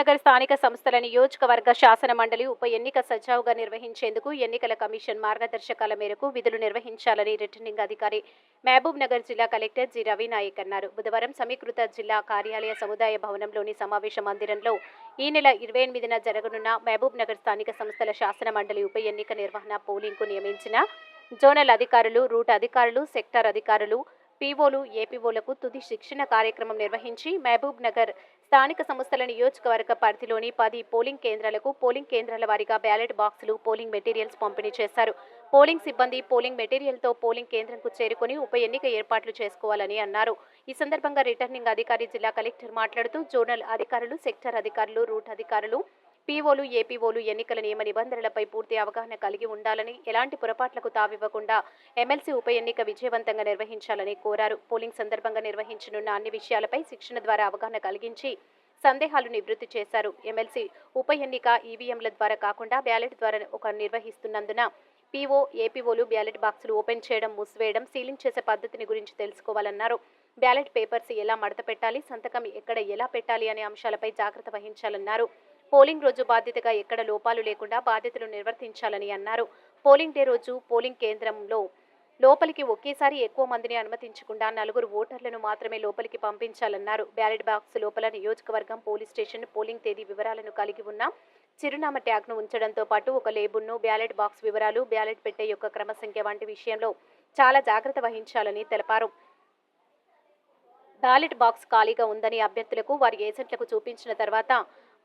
మహబూబ్ స్థానిక సంస్థల నియోజకవర్గ శాసన మండలి ఉప ఎన్నిక సజావుగా నిర్వహించేందుకు ఎన్నికల కమిషన్ మార్గదర్శకాల మేరకు విధులు నిర్వహించాలని రిటర్నింగ్ అధికారి మహబూబ్ నగర్ జిల్లా కలెక్టర్ జి. రవినాయక్ అన్నారు. బుధవారం సమీకృత జిల్లా కార్యాలయ సముదాయ భవనంలోని సమావేశ మందిరంలో ఈ నెల ఇరవై ఎనిమిదిన జరగనున్న మహబూబ్ నగర్ స్థానిక సంస్థల శాసన మండలి ఉప ఎన్నిక నిర్వహణ పోలింగ్కు నియమించిన జోనల్ అధికారులు రూట్ అధికారులు సెక్టార్ అధికారులు పీఓలు ఏపీఓలకు తుది శిక్షణ కార్యక్రమం నిర్వహించి మహబూబ్ నగర్ స్థానిక సంస్థల నియోజకవర్గ పరిధిలోని పది పోలింగ్ కేంద్రాలకు పోలింగ్ కేంద్రాల వారీగా బ్యాలెట్ బాక్సులు పోలింగ్ మెటీరియల్స్ పంపిణీ చేశారు. పోలింగ్ సిబ్బంది పోలింగ్ మెటీరియల్తో పోలింగ్ కేంద్రంకు చేరుకుని ఉప ఎన్నిక ఏర్పాట్లు చేసుకోవాలని అన్నారు. ఈ సందర్భంగా రిటర్నింగ్ అధికారి జిల్లా కలెక్టర్ మాట్లాడుతూ జోనల్ అధికారులు సెక్టర్ అధికారులు రూట్ అధికారులు పీఓలు ఏపీఓలు ఎన్నికల నియమ నిబంధనలపై పూర్తి అవగాహన కలిగి ఉండాలని ఎలాంటి పొరపాట్లకు తావివ్వకుండా ఎమ్మెల్సీ ఉప ఎన్నిక విజయవంతంగా నిర్వహించాలని కోరారు. పోలింగ్ సందర్భంగా నిర్వహించనున్న అన్ని విషయాలపై శిక్షణ ద్వారా అవగాహన కలిగించి సందేహాలు నివృత్తి చేశారు. ఎమ్మెల్సీ ఉప ఎన్నిక ఈవీఎంల ద్వారా కాకుండా బ్యాలెట్ ద్వారా ఒక నిర్వహిస్తున్నందున పీఓ ఏపీఓలు బ్యాలెట్ బాక్సులు ఓపెన్ చేయడం మూసివేయడం సీలింగ్ చేసే పద్ధతిని గురించి తెలుసుకోవాలన్నారు. బ్యాలెట్ పేపర్స్ ఎలా మడత పెట్టాలి సంతకం ఎక్కడ ఎలా పెట్టాలి అనే అంశాలపై జాగ్రత్త వహించాలన్నారు. పోలింగ్ రోజు బాధ్యతగా ఎక్కడ లోపాలు లేకుండా బాధ్యతలు నిర్వర్తించాలని అన్నారు. పోలింగ్ డే రోజు పోలింగ్ కేంద్రంలో లోపలికి ఒకేసారి ఎక్కువ మందిని అనుమతించకుండా నలుగురు ఓటర్లను మాత్రమే లోపలికి పంపించాలన్నారు. బ్యాలెట్ బాక్స్ లోపల నియోజకవర్గం పోలీస్ స్టేషన్ పోలింగ్ తేదీ వివరాలను కలిగి ఉన్న చిరునామా ట్యాగ్ను ఉంచడంతో పాటు ఒక లేబుల్ను బ్యాలెట్ బాక్స్ వివరాలు బ్యాలెట్ పెట్టే యొక్క క్రమ సంఖ్య వంటి విషయంలో చాలా జాగ్రత్త వహించాలని తెలిపారు. బ్యాలెట్ బాక్స్ ఖాళీగా ఉందని అభ్యర్థులకు వారి ఏజెంట్లకు చూపించిన తర్వాత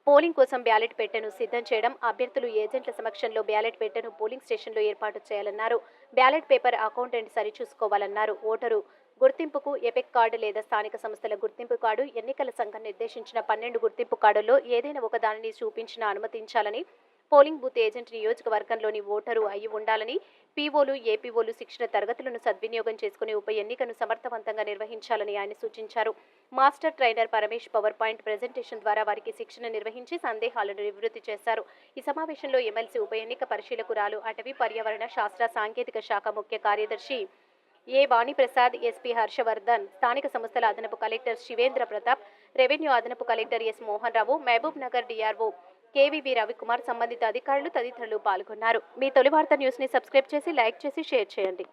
పోలింగ్ కోసం బ్యాలెట్ పెట్టెను సిద్ధం చేయడం అభ్యర్థులు ఏజెంట్ల సమక్షంలో బ్యాలెట్ పెట్టెను పోలింగ్ స్టేషన్లో ఏర్పాటు చేయాలన్నారు. బ్యాలెట్ పేపర్ అకౌంటెంట్ సరిచూసుకోవాలన్నారు. ఓటరు గుర్తింపుకు ఎపెక్ కార్డు లేదా స్థానిక సంస్థల గుర్తింపు కార్డు ఎన్నికల సంఘం నిర్దేశించిన పన్నెండు గుర్తింపు కార్డుల్లో ఏదైనా ఒక దానిని చూపించినా అనుమతించాలని పోలింగ్ బూత్ ఏజెంట్ నియోజకవర్గంలోని ఓటరు అయి ఉండాలని పీఓలు ఏపీఓలు శిక్షణ తరగతులను సద్వినియోగం చేసుకుని ఉప ఎన్నికను సమర్థవంతంగా నిర్వహించాలని ఆయన సూచించారు. Master trainer Paramesh power point presentation ద్వారా వారికి శిక్షణ నిర్వహించి సందేహాలను నివృత్తి చేశారు. ఈ సమావేశంలో ఎమ్మెల్సీ ఉప ఎన్నిక పరిశీలకురాలు అటవీ పర్యావరణ శాస్త్ర సాంకేతిక శాఖ ముఖ్య కార్యదర్శి ఏ వాణిప్రసాద్ ఎస్పీ హర్షవర్ధన్ స్థానిక సంస్థల అదనపు కలెక్టర్ శివేంద్ర ప్రతాప్ రెవెన్యూ అదనపు collector S Mohan Rao Mahabubnagar DRO KVV Ravikumar సంబంధిత అధికారులు తదితరులు పాల్గొన్నారు. మీ తొలి వార్త న్యూస్ని సబ్స్క్రైబ్ చేసి లైక్ చేసి షేర్ చేయండి.